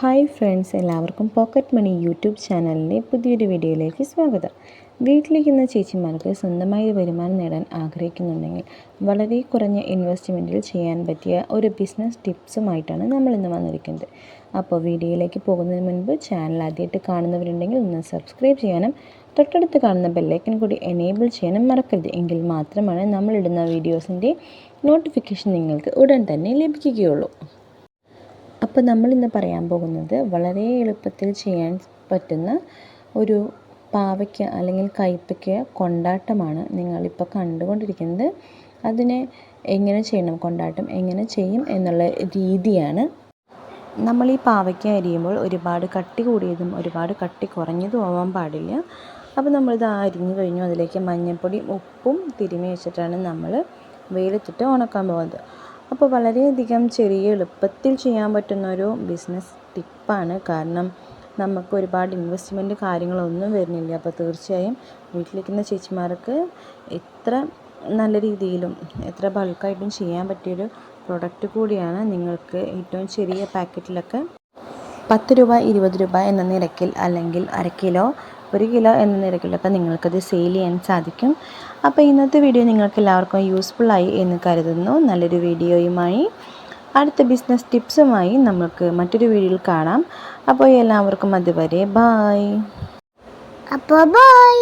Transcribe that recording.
Hi friends എല്ലാവർക്കും pocket money YouTube ചാനലിന്റെ പുതിയൊരു വീഡിയോയിലേക്ക് സ്വാഗതം. വീട്ടിലിരിക്കുന്ന ചേച്ചിമാർക്ക് സ്വന്തമായി വരുമാനം നേടാൻ ആഗ്രഹിക്കുന്നുണ്ടെങ്കിൽ വളരെ കുറഞ്ഞ ഇൻവെസ്റ്റ്മെന്റിൽ ചെയ്യാൻ പറ്റിയ ഒരു ബിസിനസ് ടിപ്സുമായിട്ടാണ് നമ്മൾ ഇന്ന് വന്നിരിക്കുന്നത്. അപ്പോൾ വീഡിയോയിലേക്ക് പോകുന്നതിന് മുൻപ് ചാനൽ ആദ്യമായിട്ട് കാണുന്നവരുണ്ടെങ്കിൽ ഒന്ന് സബ്സ്ക്രൈബ് ചെയ്യാനും തൊട്ടടുത്ത് കാണുന്ന ബെല്ലൈക്കൻ കൂടി എനേബിൾ ചെയ്യാനും മറക്കരുത്. എങ്കിൽ മാത്രമാണ് നമ്മളിടുന്ന വീഡിയോസിന്റെ നോട്ടിഫിക്കേഷൻ നിങ്ങൾക്ക് ഉടൻ തന്നെ ലഭിക്കുകയുള്ളൂ. അപ്പോൾ നമ്മളിന്ന് പറയാൻ പോകുന്നത് വളരെ എളുപ്പത്തിൽ ചെയ്യാൻ പറ്റുന്ന ഒരു പാവയ്ക്ക അല്ലെങ്കിൽ കയ്പ്പയ്ക്ക കൊണ്ടാട്ടമാണ് നിങ്ങളിപ്പോൾ കണ്ടുകൊണ്ടിരിക്കുന്നത്. അതിനെ എങ്ങനെ ചെയ്യണം കൊണ്ടാട്ടം എങ്ങനെ ചെയ്യും എന്നുള്ള രീതിയാണ്. നമ്മൾ ഈ പാവയ്ക്ക അരിയുമ്പോൾ ഒരുപാട് കട്ടി കൂടിയതും ഒരുപാട് കട്ടി കുറഞ്ഞതും ആവാൻ പാടില്ല. അപ്പോൾ നമ്മളിത് അരിഞ്ഞു കഴിഞ്ഞു അതിലേക്ക് മഞ്ഞൾപ്പൊടി ഉപ്പും തിരുമി വെച്ചിട്ടാണ് നമ്മൾ വെയിലത്തിട്ട് ഉണക്കാൻ പോകുന്നത്. അപ്പോൾ വളരെയധികം ചെറിയ എളുപ്പത്തിൽ ചെയ്യാൻ പറ്റുന്ന ഒരു ബിസിനസ് ടിപ്പാണ് കാരണം നമുക്ക് ഒരുപാട് ഇൻവെസ്റ്റ്മെന്റ് കാര്യങ്ങളൊന്നും വരുന്നില്ല. അപ്പോൾ തീർച്ചയായും വീട്ടിലിരിക്കുന്ന ചേച്ചിമാർക്ക് എത്ര നല്ല രീതിയിലും എത്ര ബൾക്കായിട്ടും ചെയ്യാൻ പറ്റിയൊരു പ്രൊഡക്റ്റ് കൂടിയാണ് നിങ്ങൾക്ക് ഏറ്റവും ചെറിയ പാക്കറ്റിലൊക്കെ പത്ത് രൂപ ഇരുപത് രൂപ എന്ന നിരക്കിൽ അല്ലെങ്കിൽ അര കിലോ ഒരു കിലോ എന്ന നിരക്കിലൊക്കെ നിങ്ങൾക്കത് സെയിൽ ചെയ്യാൻ സാധിക്കും. അപ്പോൾ ഇന്നത്തെ വീഡിയോ നിങ്ങൾക്ക് എല്ലാവർക്കും യൂസ്ഫുള്ളായി എന്ന് കരുതുന്നു. നല്ലൊരു വീഡിയോയുമായി അടുത്ത ബിസിനസ് ടിപ്സുമായി നമുക്ക് മറ്റൊരു വീഡിയോയിൽ കാണാം. അപ്പോൾ എല്ലാവർക്കും അതുവരെ ബായ് അപ്പോൾ ബൈ